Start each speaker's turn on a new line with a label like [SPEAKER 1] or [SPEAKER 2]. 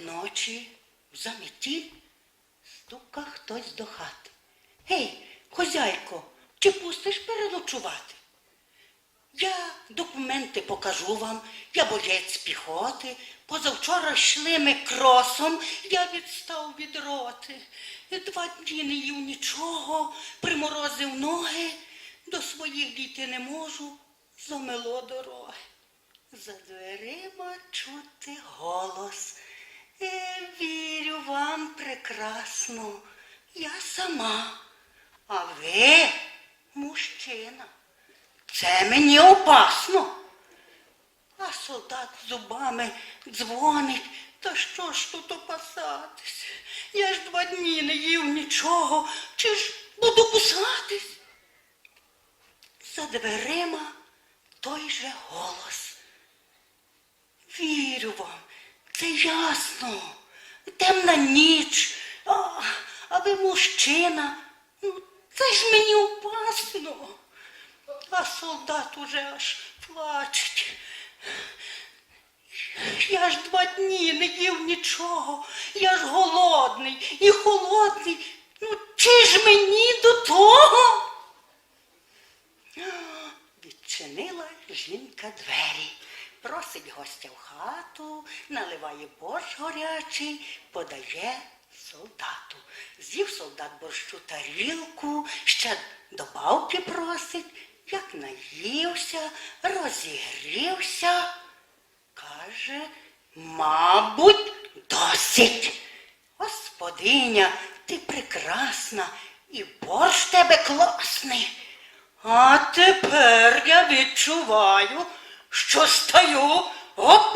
[SPEAKER 1] Уночі в заметі стука хтось до хати. Гей, хозяйко, чи пустиш переночувати? Я документи покажу вам, я боєць піхоти. Позавчора йшли ми кросом, я відстав від роти. Два дні не їв нічого, приморозив ноги, до своїх дійти не можу, замело дороги. За дверима чути голос. Е, вірю вам прекрасно, я сама, а ви мужчина. Це мені опасно. А солдат зубами дзвонить. Та що ж тут опасатись? Я ж два дні не їв нічого, чи ж буду кусатись? За дверима той же голос. Вірю вам, це ясно. Темна ніч, а, а ви мужчина. Ну, це ж мені опасно. А солдат уже аж плачеть. Я ж два дні не їв нічого. Я ж голодний і холодний. Ну, чи ж мені до того? Відчинила жінка двері, просить гостя в хату, наливає борщ горячий, подає солдату. З'їв солдат борщу тарілку, ще добавки просить, як наївся, розігрівся. Каже, мабуть, досить. Господиня, ти прекрасна, і борщ тебе класний. А тепер я відчуваю, що стаю опасний.